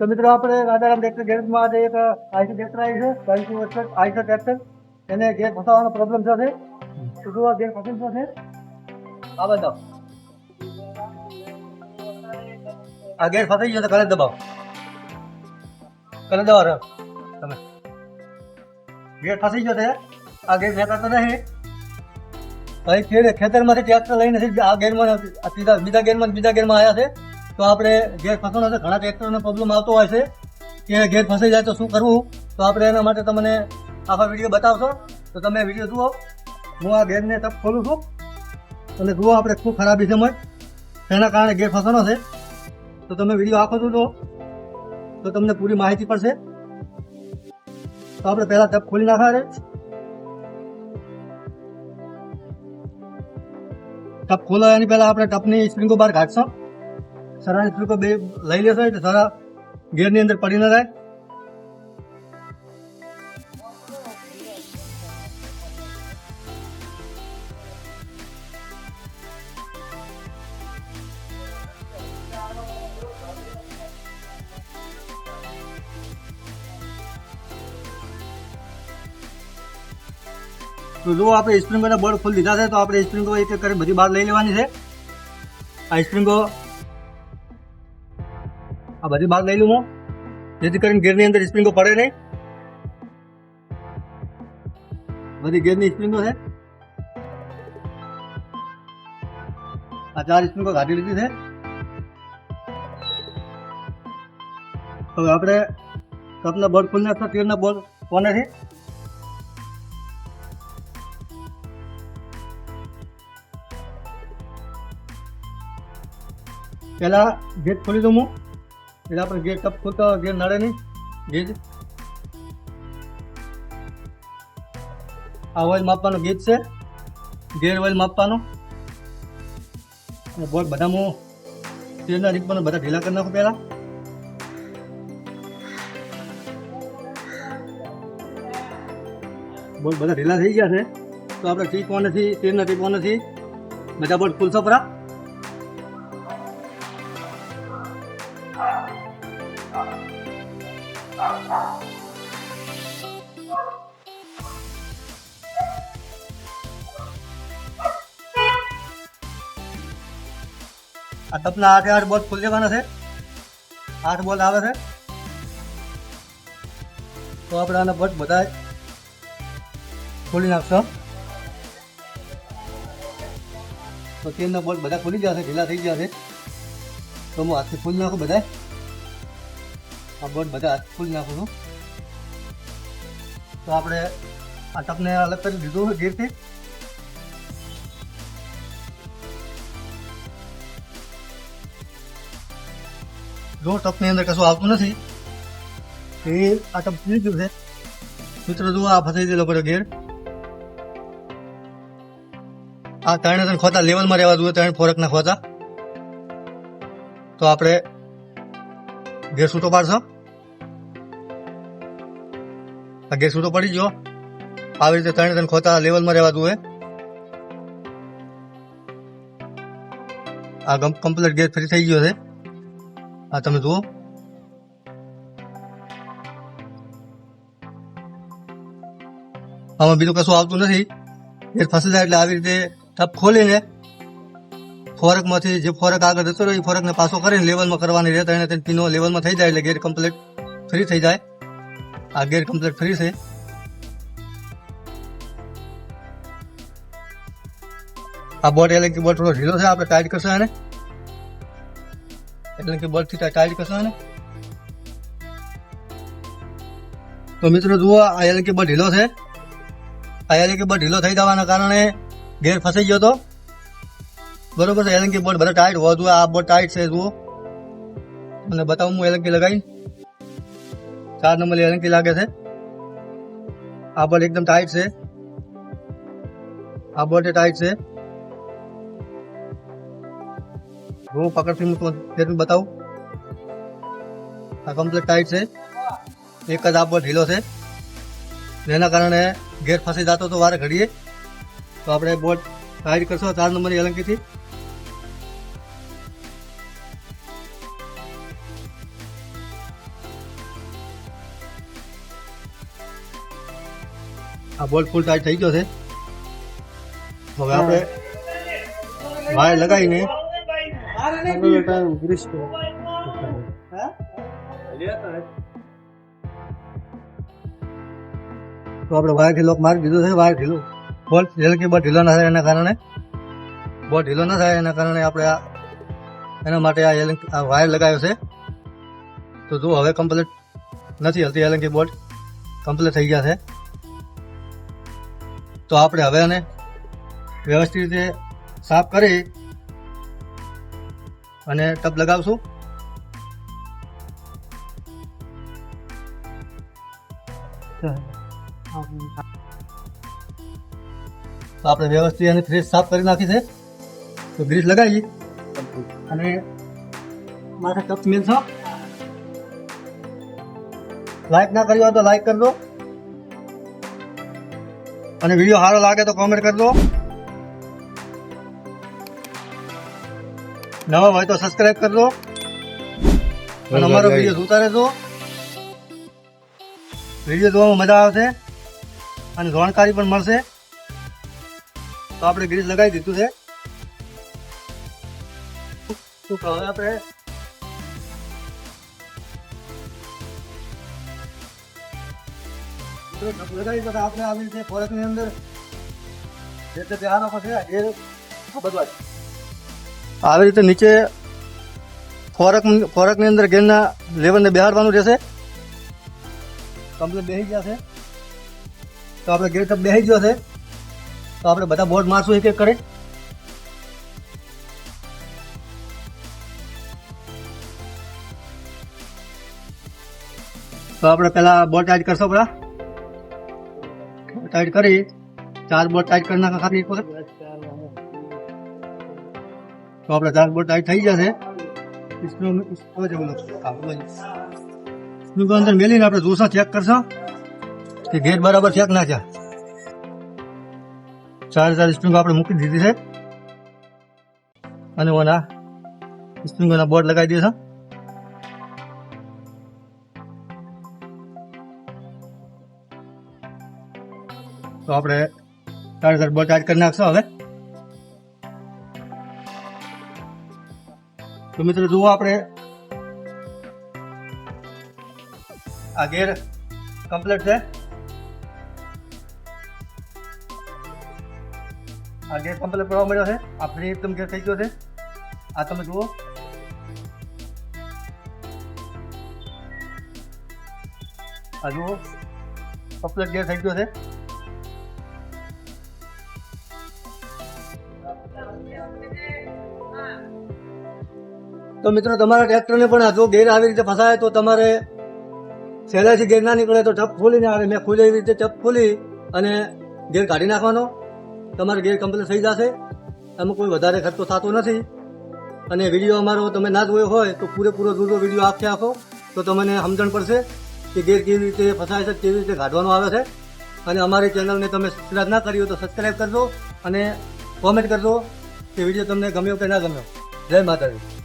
તો મિત્રો આપણે રાજારામ ટ્રેક્ટર ગેરેજમાં આજે એક આઈસી ટ્રેક્ટર આવી છે ચાલીસ વર્ષ આઈસી ટ્રેક્ટર એને ગેર ફસાવાનો પ્રોબ્લેમ થશે આ ગેર ફસી થશે આ બતાવો. આ ગેર ફસાઈ ગયો તો કલર દબાવો. કલર દબાવો તમે. ગેર ફસાઈ ગયો છે, આ ગેર ફેંકાતો નહીં અહીં ખેતરમાંથી ટ્રેક્ટર લઈને આ ગેરમાં બીજા ગેરમાં બીજા ગેરમાં આવ્યા છે. તો આપણે ગેર ફસાવાનો છે, ઘણા ટ્રેક્ટરનો પ્રોબ્લેમ આવતો હોય છે કે ગેર ફસાઈ જાય તો શું કરવું? તો આપણે એના માટે તમને આખા વીડિયો બતાવશો. તો તમે વીડિયો જુઓ. હું આ ગેરને તપ ખોલું છું. અને જુઓ આપણે શું ખરાબી મત તેના કારણે ગેર ફસવાનો છે, તો તમે વીડિયો આખો જુઓ તો તમને પૂરી માહિતી પડશે. તો આપણે પહેલાં તપ ખોલી નાખવા રે ટપ ખોલા એની પહેલા આપણે ટપની સ્પ્રિંગો બહાર કાઢશો. સરાની સ્પ્રિંગો બે લઈ લેશો એટલે સરા ગેરની અંદર પડી ન જાય તો જો આપણે સ્પ્રિંગોના બોર્ડ ખોલી દીધા છે તો આપણે સ્પ્રિંગો એક એક કરી બધી બહાર લઈ લેવાની છે આ સ્પ્રિંગો આ બધી બહાર લઈ લઉં જેથી કરીને ગેરની અંદર સ્પ્રિંગો પડે નહીં. બધી ગેરની સ્પ્રિંગો છે. આ ચાર સ્પ્રિંગો કાઢી લીધી છે. હવે આપણે કપના બોર્ડ ખુલ્લા નાખતા તેરના બોર્ડ છે? પહેલા ગેટ ખોલી દઉં હું. એટલે આપણે ગેટ ટપ ખોલતા જે નડે નહીં. ગેજ આ ઓઇલ માપવાનો ગેજ છે. ગેર ઓઇલ માપવાનો. અને બોલ બધા હું તેલના રીપમાં બધા ઢીલા કરી નાખું પહેલાં. બોલ બધા ઢીલા થઈ ગયા છે. તો આપણે ટીપવાનાથી તેલના ટીપવાનાથી બધા બોલ ખુલશો પરા. આ ટપના આઠે આઠ બોલ ખોલી દેવાના છે આઠ બોલ આવે છે તો આપણે આના બટ બધા ખોલી નાખશો તો તેના બોલ બધા ખુલી જશે ઢીલા થઈ જશે તો હું હાથથી ખોલી નાખું બધા આ બોટ બધા હાથ ખોલી નાખું છું. તો આપણે આ ટપને અલગ કરી દીધું ગીરથી જો ટપની અંદર કશું આવતું નથી એ આ ટપ ખુલી ગયું છે. મિત્રો, જુઓ આ ફસાઈ ગયેલો પડ્યો ગેર આ ત્રણે ત્રણ ખોતા, લેવલમાં રહેવા જોઈએ, ત્રણ ફોરકના ખોતા. તો આપણે ગેર સૂતો પાડશો? આ ગેર છૂટો પડી ગયો. આવી રીતે ત્રણે ત્રણ ખોતા લેવલમાં રહેવા જોઈએ આ કમ્પ્લીટ ગેર ફ્રી થઈ ગયો છે. આ તમે જુઓ. આમાં બીજું કશું આવતું નથી. ગેસ ફસી જાય એટલે આવી રીતે ટપ ખોલીને ફોરકમાંથી જે ફોરક આગળ જતો રહ્યો, એ ફોરકને પાછો કરીને લેવલમાં કરવાની રહે ત્રણે ત્રણ પીનો લેવલમાં થઈ જાય એટલે ગેર કમ્પ્લીટ ફ્રી થઈ જાય. આ ગેર કમ્પ્લીટ ફ્રી છે. આ બોટ એટલે કે બોટ થોડો ઢીલો છે, આપણે ટાઈટ કરશું એને. એટલે કે બળથી ટાઈટ કરશો ને તો મિત્રો જુઓ, આ એલ કે બળ ઢીલો છે. આ એલ કે બળ ઢીલો થઈ જવાના કારણે ગેર ફસાઈ ગયો તો. બરોબર છે એલંકી બોર્ડ બધા ટાઈટ હોવા જોઈએ, આ બોર્ડ ટાઈટ છે, જુઓ. અને બતાવું હું એલંકી લગાવી ચાર નંબર એલંકી લાગે છે. આ બોર્ડ એકદમ ટાઈટ છે. આ બોર્ડ ટાઈટ છે. હું પકડથી હું તમને બતાવું. આ કમ્પ્લીટ ટાઈટ છે. એક જ આપો ઢીલો છે. જેના કારણે ગેર ફસી જતો તો વારે ઘડીએ. તો આપણે બોટ ટાઈટ કરશો, ચાર નંબરની એલંકીથી આ બોલ્ટ ફૂલ ટાઈટ થઈ ગયો છે. હવે આપણે વાયર લગાવીને તો આપણે વાયરથી લોક મારી દીધો છે, વાયર ઢીલું. બોલ્ટ જેલ કે બહુ ઢીલો ના થાય એના કારણે? બહુ ઢીલો ના થાય એના કારણે આપણે આ એના માટે આ એલંકી આ વાયર લગાવ્યો છે. તો જો હવે કમ્પ્લીટ નથી હલતી એલંકી બોલ્ટ કમ્પ્લીટ થઈ ગયા છે. તો આપણે હવે આને વ્યવસ્થિત રીતે સાફ કરી અને ટપ લગાવશું. તો આપણે વ્યવસ્થિત અને ફ્રેશ સાફ કરી નાખી છે. તો ગ્રીસ લગાવી અને માથે ટપ મેલશો. લાઈક ના કર્યું હોય તો લાઈક કરી દો અને વીડિયો સારો લાગે તો કોમેન્ટ કરી દો નવા હોય તો સબસ્ક્રાઇબ કરી દો અને અમારો વીડિયો જોતા રહેજો. વીડિયો જોવામાં મજા આવશે અને જાણકારી પણ મળશે. તો આપણે ગ્રીસ લગાવી દીધું છે. શું હવે આપણે? આપણે આવી રીતે ફોરેસ્ટની અંદર જેટલે ધ્યાન આપો છે એ બધવા આવી રીતે નીચે ફોરક ફોરકની અંદર ગેરના લેવલને બેહાડવાનું રહેશે. કમ્પ્લેટ બેસી ગયા છે. તો આપણે ગેર બેસી ગયો છે. તો આપણે બધા બોર્ડ મારશું એક એક કરી. તો આપણે પહેલા બોર્ડ ચાર્જ કરશો બધા ટાઈટ કરી ચાર બોલ ટાઈટ કરી નાખો ખાલી એક વખત. તો આપણે ચાર બોલ ટાઈટ થઈ જશે. સ્નૂ અંદર મેલીને આપણે જોશો ચેક કરશો કે ગેર બરાબર ચેક ના છે ચાર ચાર સ્પ્રિંગ આપણે મૂકી દીધી છે. અને ઓના સ્પ્રિંગોના બોર્ડ લગાવી દે તો આપણે ચાર ચાર્જ કરી નાખશો હવે? તો મિત્રો જુઓ આપણે. આ ગેર કમ્પ્લીટ છે. આ ગેર કમ્પ્લીટ કરવા મળ્યો છે. આ ફ્રી એકદમ ગેર થઈ ગયો છે. આ તમે જુઓ. આ જુઓ. કમ્પ્લીટ ગેર થઈ ગયો છે. તો મિત્રો, તમારા ટ્રેક્ટરને પણ જો ગેર આવી રીતે ફસાય તો તમારે સહેલાથી ગેર ના નીકળે તો ટપ ખોલીને આવે મેં ખુદ એવી રીતે ટપ ખોલી અને ગેર કાઢી નાખવાનો. તમારે ગેર કમ્પ્લીટ થઈ જશે. એમાં કોઈ વધારે ખર્ચો થતો નથી. અને વીડિયો અમારો તમે ના જોયો હોય તો પૂરેપૂરો જોજો, વીડિયો આખે આખો. તો તમને સમજણ પડશે કે ગેર કેવી રીતે ફસાય છે, કેવી રીતે કાઢવાનો આવે છે. અને અમારી ચેનલને તમે સબસ્ક્રાઈબ ના કરી તો સબસ્ક્રાઈબ કરજો અને કોમેન્ટ કરજો કે વીડિયો તમને ગમ્યો કે ના ગમ્યો. જય માતાજી.